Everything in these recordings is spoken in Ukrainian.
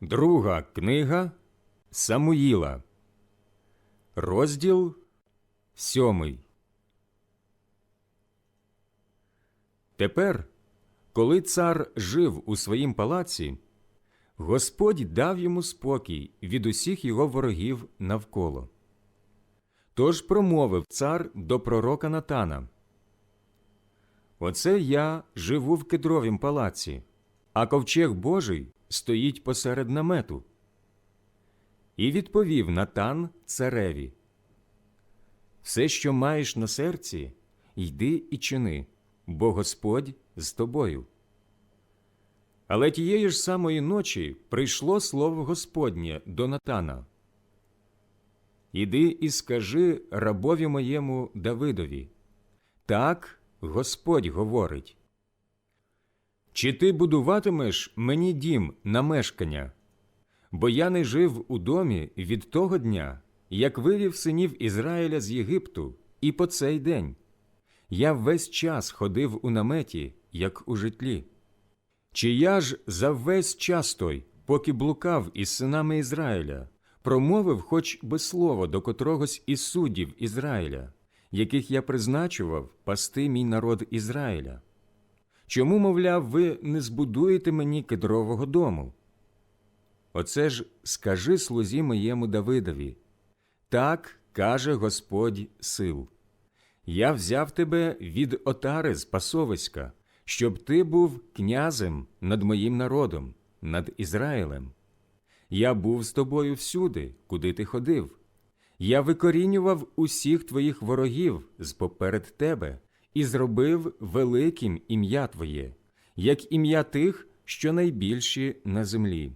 Друга книга Самуїла, розділ сьомий. Тепер, коли цар жив у своїм палаці, Господь дав йому спокій від усіх його ворогів навколо. Тож промовив цар до пророка Натана. Оце я живу в кедровім палаці, а ковчег Божий стоїть посеред намету. І відповів Натан цареві. Все, що маєш на серці, йди і чини, бо Господь з тобою. Але тієї ж самої ночі прийшло слово Господнє до Натана. Іди і скажи рабові моєму Давидові. Так Господь говорить. Чи ти будуватимеш мені дім на мешкання? Бо я не жив у домі від того дня, як вивів синів Ізраїля з Єгипту, і по цей день. Я весь час ходив у наметі, як у житлі. Чи я ж за весь час той, поки блукав із синами Ізраїля, промовив хоч би слово до котрогось із суддів Ізраїля, яких я призначував пасти мій народ Ізраїля? Чому, мовляв, ви не збудуєте мені кедрового дому? Оце ж скажи слузі моєму Давидові. Так каже Господь сил. Я взяв тебе від отари з пасовиська, щоб ти був князем над моїм народом, над Ізраїлем. Я був з тобою всюди, куди ти ходив. Я викорінював усіх твоїх ворогів з поперед тебе і зробив великим ім'я Твоє, як ім'я тих, що найбільші на землі.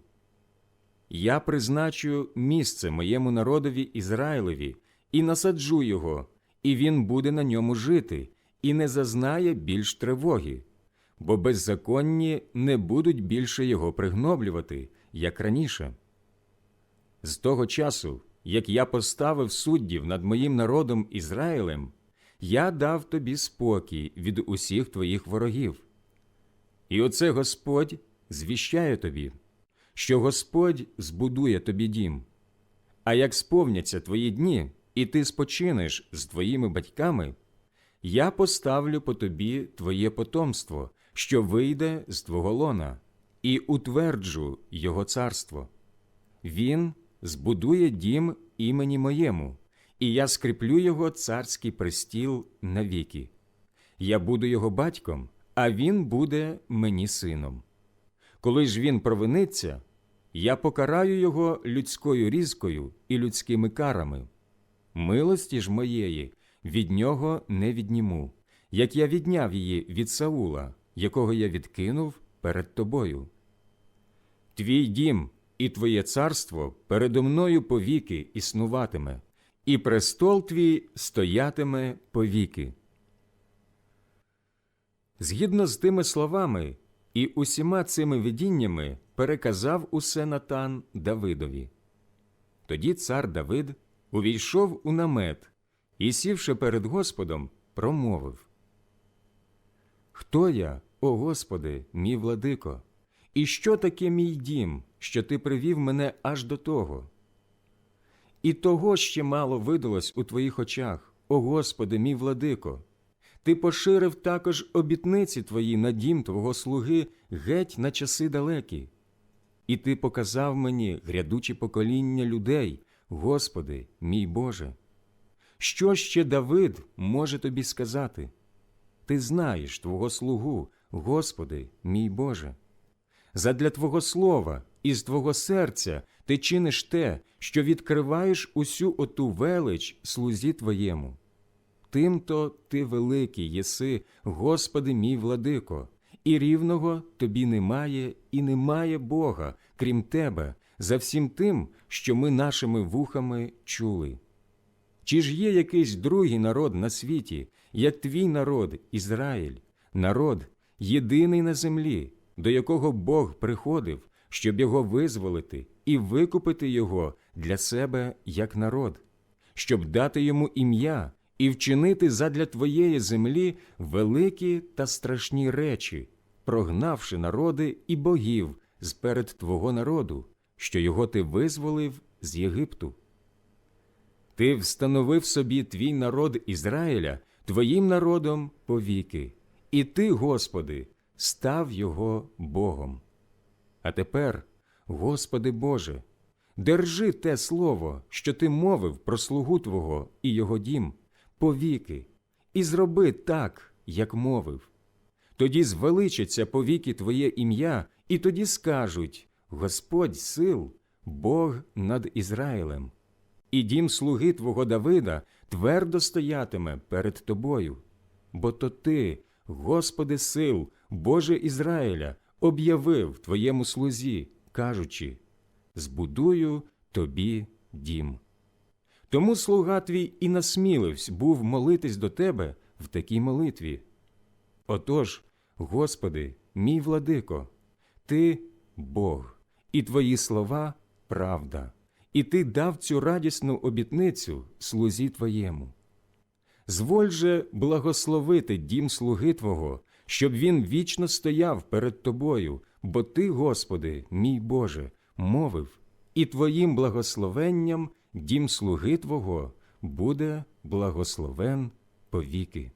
Я призначу місце моєму народові Ізраїлеві і насаджу його, і він буде на ньому жити, і не зазнає більш тривоги, бо беззаконні не будуть більше його пригноблювати, як раніше. З того часу, як я поставив суддів над моїм народом Ізраїлем, я дав тобі спокій від усіх твоїх ворогів. І оце Господь звіщає тобі, що Господь збудує тобі дім. А як сповняться твої дні, і ти спочинеш з твоїми батьками, я поставлю по тобі твоє потомство, що вийде з твого лона, і утверджу його царство. Він збудує дім імені моєму, і я скріплю його царський престіл навіки. Я буду його батьком, а він буде мені сином. Коли ж він провиниться, я покараю його людською різкою і людськими карами. Милості ж моєї від нього не відніму, як я відняв її від Саула, якого я відкинув перед тобою. Твій дім і твоє царство передо мною повіки існуватиме, і престол твій стоятиме повіки. Згідно з тими словами і усіма цими видіннями переказав усе Натан Давидові. Тоді цар Давид увійшов у намет і, сівши перед Господом, промовив Хто я, о Господи, мій владико, і що таке мій дім, що ти привів мене аж до того? І того ще мало видалось у твоїх очах, о Господи, мій владико. Ти поширив також обітниці твої на дім твого слуги геть на часи далекі. І ти показав мені грядучі покоління людей, Господи, мій Боже. Що ще Давид може тобі сказати? Ти знаєш Твого слугу, Господи, мій Боже. Задля Твого слова і з Твого серця ти чиниш те, що відкриваєш усю оту велич слузі Твоєму. Тим-то ти великий єси, Господи мій владико, і рівного тобі немає і немає Бога, крім Тебе, за всім тим, що ми нашими вухами чули. Чи ж є якийсь другий народ на світі, як твій народ, Ізраїль, народ, єдиний на землі, до якого Бог приходив, щоб його визволити і викупити його для себе як народ, щоб дати йому ім'я і вчинити задля твоєї землі великі та страшні речі, прогнавши народи і богів з перед твого народу, що його ти визволив з Єгипту. Ти встановив собі твій народ Ізраїля твоїм народом повіки, і ти, Господи, став його Богом. А тепер, Господи Боже, держи те слово, що ти мовив про слугу Твого і його дім, повіки, і зроби так, як мовив. Тоді звеличиться повіки Твоє ім'я, і тоді скажуть Господь сил, Бог над Ізраїлем. І дім слуги Твого Давида твердо стоятиме перед Тобою. Бо то Ти, Господи сил, Боже Ізраїля, об'явив Твоєму слузі, кажучи Збудую тобі дім. Тому слуга твій і насміливсь був молитись до Тебе в такій молитві. Отож, Господи, мій владико, Ти Бог, і Твої слова правда, і Ти дав цю радісну обітницю слузі Твоєму. Зволь же благословити дім слуги Твого, щоб він вічно стояв перед Тобою, бо Ти, Господи, мій Боже, мовив, і Твоїм благословенням дім слуги Твого буде благословен повіки.